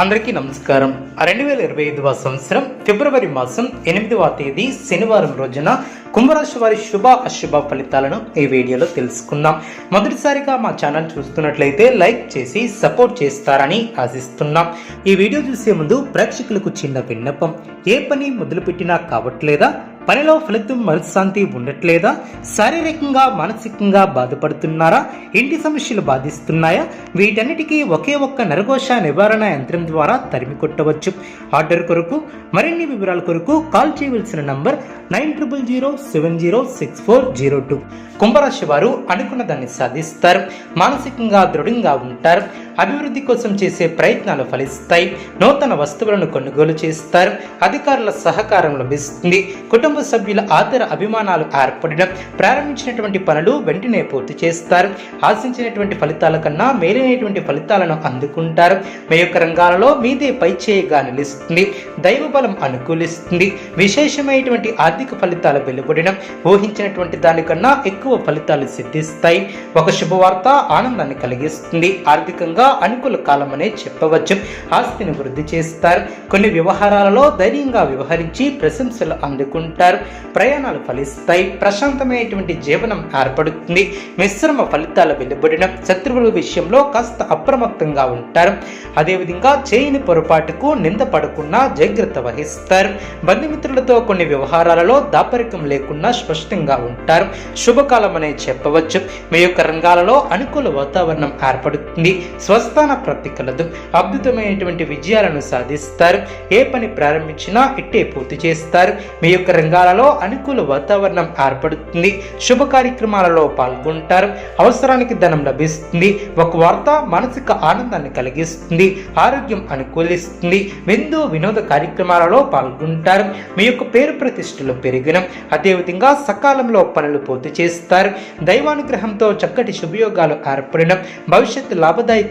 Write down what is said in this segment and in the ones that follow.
అందరికీ నమస్కారం. రెండు వేల ఇరవై ఐదవ సంవత్సరం ఫిబ్రవరి మాసం ఎనిమిదవ తేదీ శనివారం రోజున కుంభరాశి వారి శుభ అశుభ ఫలితాలను ఈ వీడియోలో తెలుసుకుందాం. మొదటిసారిగా మా ఛానల్ చూస్తున్నట్లయితే లైక్ చేసి సపోర్ట్ చేస్తారని ఆశిస్తున్నాం. ఈ వీడియో చూసే ముందు ప్రేక్షకులకు చిన్న విన్నపం. ఏ పని మొదలుపెట్టినా కావట్లేదా? పనిలో ఫలితం మనశ్శాంతి ఉండట్లేదా? శారీరకంగా మానసికంగా బాధపడుతున్నారా? ఇంటి సమస్యలు బాధిస్తున్నాయా? వీటన్నిటికీ ఒకే ఒక్క నరకోశ నివారణ యంత్రం ద్వారా తరిమి కొట్టవచ్చు. ఆర్డర్ కొరకు మరిన్ని వివరాల కొరకు కాల్ చేయవలసిన number nine triple zero seven zero six four zero two. కుంభరాశి వారు అనుకున్న దాన్ని సాధిస్తారు. మానసికంగా దృఢంగా ఉంటారు. అభివృద్ధి కోసం చేసే ప్రయత్నాలు ఫలిస్తాయి. నూతన వస్తువులను కొనుగోలు చేస్తారు. అధికారుల సహకారం లభిస్తుంది. కుటుంబ సభ్యుల ఆదర అభిమానాలు ఏర్పడడం ప్రారంభించినటువంటి పనులు వెంటనే పూర్తి చేస్తారు. ఆశించినటువంటి ఫలితాల కన్నా మేలైనటువంటి ఫలితాలను అందుకుంటారు. మీ యొక్క రంగాలలో మీదే పై చేయగా నిలుస్తుంది. దైవ బలం అనుకూలిస్తుంది. విశేషమైనటువంటి ఆర్థిక ఫలితాలు వెలువడడం ఊహించినటువంటి దానికన్నా ఎక్కువ ఫలితాలు సిద్ధిస్తాయి. ఒక శుభవార్త ఆనందాన్ని కలిగిస్తుంది. ఆర్థికంగా అనుకూల కాలం అనే చెప్పవచ్చు. ఆస్తిని వృద్ధి చేస్తారు. కొన్ని వ్యవహారాలలో ధైర్యంగా వ్యవహరించి ప్రశంసలు అందుకుంటారు. ప్రయాణాలు ఫలిస్తాయి. ప్రశాంతమైనటువంటి జీవనం ఏర్పడుతుంది. మిశ్రమ ఫలితాలు వెలువడడం శత్రువుల విషయంలో కాస్త అప్రమత్తంగా ఉంటారు. అదేవిధంగా చేయని పొరపాటుకు నింద పడకుండా జాగ్రత్త వహిస్తారు. బంధుమిత్రులతో కొన్ని వ్యవహారాలలో దాపరికం లేకుండా స్పష్టంగా ఉంటారు. శుభకాలం అనే చెప్పవచ్చు. మీ యొక్క రంగాలలో అనుకూల వాతావరణం ఏర్పడుతుంది. స్వస్థాన ప్రాప్తి కలదు అద్భుతమైనటువంటి విజయాలను సాధిస్తారు. ఏ పని ప్రారంభించినా ఇట్టే పూర్తి చేస్తారు. మీ యొక్క రంగాలలో అనుకూల వాతావరణం ఏర్పడుతుంది. శుభ కార్యక్రమాలలో పాల్గొంటారు. అవసరానికి ధనం లభిస్తుంది. ఒక వార్త మానసిక ఆనందాన్ని కలిగిస్తుంది. ఆరోగ్యం అనుకూలిస్తుంది. విందు వినోద కార్యక్రమాలలో పాల్గొంటారు. మీ యొక్క పేరు ప్రతిష్టలు పెరిగిన. అదేవిధంగా సకాలంలో పనులు పూర్తి చేస్తారు. దైవానుగ్రహంతో చక్కటి శుభయోగాలు ఏర్పడడం భవిష్యత్తు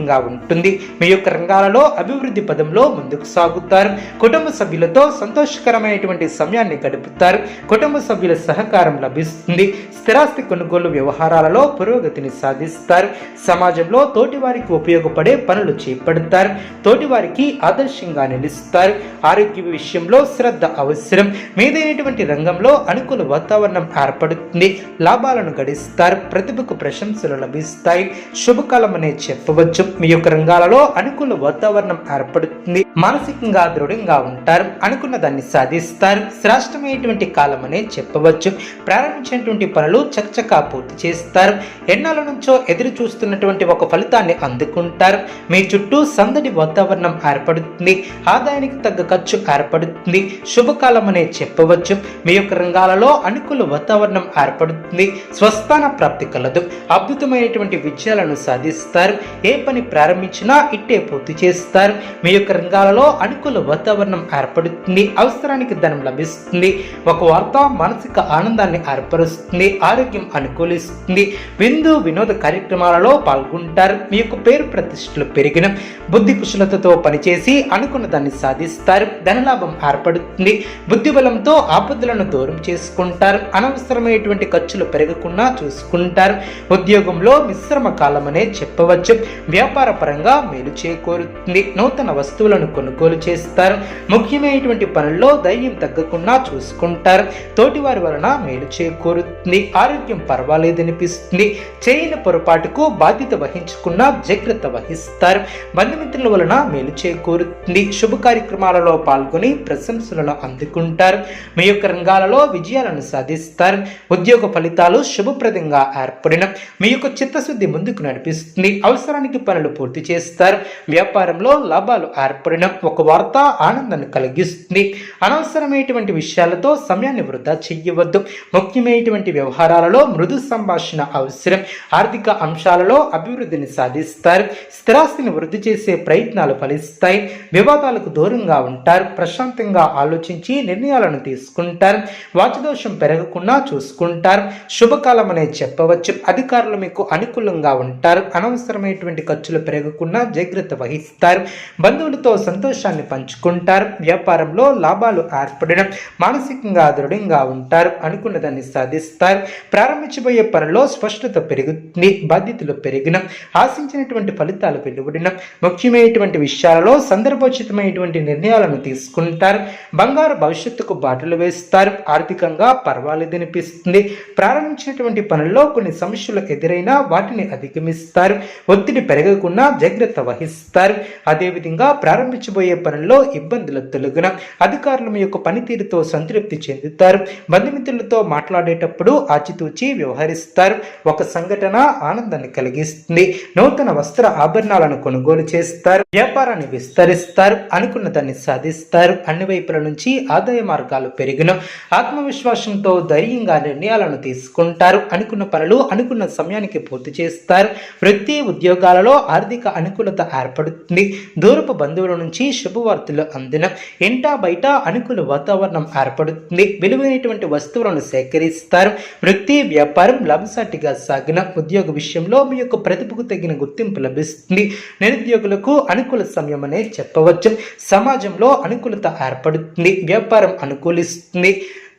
లాభదాయకంగా ఉంటుంది. మీ యొక్క రంగాలలో అభివృద్ధి పదంలో ముందుకు సాగుతారు. కుటుంబ సభ్యులతో సంతోషకరమైనటువంటి సమయాన్ని గడుపుతారు. కుటుంబ సభ్యుల సహకారం లభిస్తుంది. స్థిరాస్తి కొనుగోలు వ్యవహారాలలో పురోగతిని సాధిస్తారు. సమాజంలో తోటివారికి ఉపయోగపడే పనులు చేపడతారు. తోటివారికి ఆదర్శంగా నిలుస్తారు. ఆరోగ్య విషయంలో శ్రద్ధ అవసరం. మీదైనటువంటి రంగంలో అనుకూల వాతావరణం ఏర్పడుతుంది. లాభాలను గడిస్తారు. ప్రతిభకు ప్రశంసలు లభిస్తాయి. శుభకాలం అనే చెప్పవచ్చు. మీ యొక్క రంగాలలో అనుకూల వాతావరణం ఏర్పడుతుంది. మానసికంగా దృఢంగా ఉంటారు. అనుకున్న దాన్ని సాధిస్తారు. శ్రేష్టమైనటువంటి కాలం అనే చెప్పవచ్చు. ప్రారంభించినటువంటి పనులు చకచకా పూర్తి చేస్తారు. ఎన్నాళ్ళ నుంచో ఎదురు చూస్తున్నటువంటి ఒక ఫలితాన్ని అందుకుంటారు. మీ చుట్టూ సందడి వాతావరణం ఏర్పడుతుంది. ఆదాయానికి తగ్గ ఖర్చు ఏర్పడుతుంది. శుభకాలం అనే చెప్పవచ్చు. మీ యొక్క రంగాలలో అనుకూల వాతావరణం ఏర్పడుతుంది. స్వస్థాన ప్రాప్తి కలదు. అద్భుతమైనటువంటి విజయాలను సాధిస్తారు. ఏ పని ప్రారంభించినా ఇట్టే పూర్తి చేస్తారు. మీ యొక్క రంగాలలో అనుకూల వాతావరణం ఏర్పడుతుంది. అవసరానికి ధనం లభిస్తుంది. ఒక వార్త మానసిక ఆనందాన్ని ఏర్పరుస్తుంది. ఆరోగ్యం అనుకూలిస్తుంది. విందు వినోద కార్యక్రమాలలో పాల్గొంటారు. మీ యొక్క పేరు ప్రతిష్టలు పెరిగిన బుద్ధి కుశలతతో పనిచేసి అనుకున్న దాన్ని సాధిస్తారు. ధనలాభం ఏర్పడుతుంది. బుద్ధి బలంతో ఆపదలను దూరం చేసుకుంటారు. అనవసరమైనటువంటి ఖర్చులు పెరగకుండా చూసుకుంటారు. ఉద్యోగంలో మిశ్రమ కాలం అనే చెప్పవచ్చు వ్యాపార పరంగా మేలు చేకూరుతుంది. నూతన వస్తువులను కొనుగోలు చేస్తారు. ముఖ్యమైనటువంటి పనుల్లో ధైర్యం తగ్గకుండా చూసుకుంటారు. తోటివారి వలన మేలు చేకూరుతుంది. ఆరోగ్యం పర్వాలేదనిపిస్తుంది. చేయని పొరపాటుకు బాధ్యత వహించకుండా జాగ్రత్త వహిస్తారు. బంధుమిత్రుల వలన మేలు చేకూరుతుంది. శుభ కార్యక్రమాలలో పాల్గొని ప్రశంసలను అందుకుంటారు. మీ యొక్క రంగాలలో విజయాలను సాధిస్తారు. ఉద్యోగ ఫలితాలు శుభప్రదంగా ఏర్పడిన మీ యొక్క చిత్తశుద్ధి ముందుకు నడిపిస్తుంది. అవసరానికి పనులు పూర్తి చేస్తారు. వ్యాపారంలో లాభాలు ఏర్పడిన ఒక వార్త ఆనందాన్ని కలిగిస్తుంది. అనవసరమైనటువంటి విషయాలతో సమయాన్ని వృధా చెయ్యవద్దు ముఖ్యమైనటువంటి వ్యవహారాలలో మృదు సంభాషణ అవసరం. ఆర్థిక అంశాలలో అభివృద్ధిని సాధిస్తారు. స్థిరాస్తిని వృద్ధి చేసే ప్రయత్నాలు ఫలిస్తాయి. వివాదాలకు దూరంగా ఉంటారు. ప్రశాంతంగా ఆలోచించి నిర్ణయాలను తీసుకుంటారు. వాచదోషం పెరగకుండా చూసుకుంటారు. శుభకాలం అనే చెప్పవచ్చు. అధికారులు మీకు అనుకూలంగా ఉంటారు. అనవసరమైనటువంటి ఖర్చు ఖర్చులు పెరగకుండా జాగ్రత్త వహిస్తారు. బంధువులతో సంతోషాన్ని పంచుకుంటారు. వ్యాపారంలో లాభాలు ఏర్పడడం మానసికంగా దృఢంగా ఉంటారు. అనుకున్న దాన్ని సాధిస్తారు. ప్రారంభించబోయే పనిలో స్పష్టత పెరుగుతుంది. బాధ్యతలు పెరిగిన. ఆశించినటువంటి ఫలితాలు వెలువడిన. ముఖ్యమైనటువంటి విషయాలలో సందర్భోచితమైనటువంటి నిర్ణయాలను తీసుకుంటారు. బంగారు భవిష్యత్తుకు బాటలు వేస్తారు. ఆర్థికంగా పర్వాలేదనిపిస్తుంది ప్రారంభించినటువంటి పనుల్లో కొన్ని సమస్యలు ఎదురైనా వాటిని అధిగమిస్తారు. ఒత్తిడి పెరగ పెరగకుండా జాగ్రత్త వహిస్తారు. అదేవిధంగా ప్రారంభించబోయే పనుల్లో ఇబ్బందులు తొలగిన అధికారుల యొక్క పనితీరుతో సంతృప్తి చెందుతారు. బంధుమిత్రులతో మాట్లాడేటప్పుడు ఆచితూచి వ్యవహరిస్తారు. ఒక సంఘటన ఆనందాన్ని కలిగిస్తుంది. నూతన వస్త్ర ఆభరణాలను కొనుగోలు చేస్తారు. వ్యాపారాన్ని విస్తరిస్తారు. అనుకున్న దాన్ని సాధిస్తారు. అన్ని వైపుల నుంచి ఆదాయ మార్గాలు పెరిగిన ఆత్మవిశ్వాసంతో ధైర్యంగా నిర్ణయాలను తీసుకుంటారు. అనుకున్న పనులు అనుకున్న సమయానికి పూర్తి చేస్తారు. వృత్తి ఉద్యోగాలలో ఆర్థిక అనుకూలత ఏర్పడుతుంది. దూరపు బంధువుల నుంచి శుభవార్తలు అందిన ఇంటా బయట అనుకూల వాతావరణం ఏర్పడుతుంది. విలువైనటువంటి వస్తువులను సేకరిస్తారు. వృత్తి వ్యాపారం లాభసాటిగా సాగిన ఉద్యోగ విషయంలో మీ యొక్క ప్రతిభకు తగిన గుర్తింపు లభిస్తుంది. నిరుద్యోగులకు అనుకూల సమయం అనే చెప్పవచ్చు. సమాజంలో అనుకూలత ఏర్పడుతుంది. వ్యాపారం అనుకూలిస్తుంది.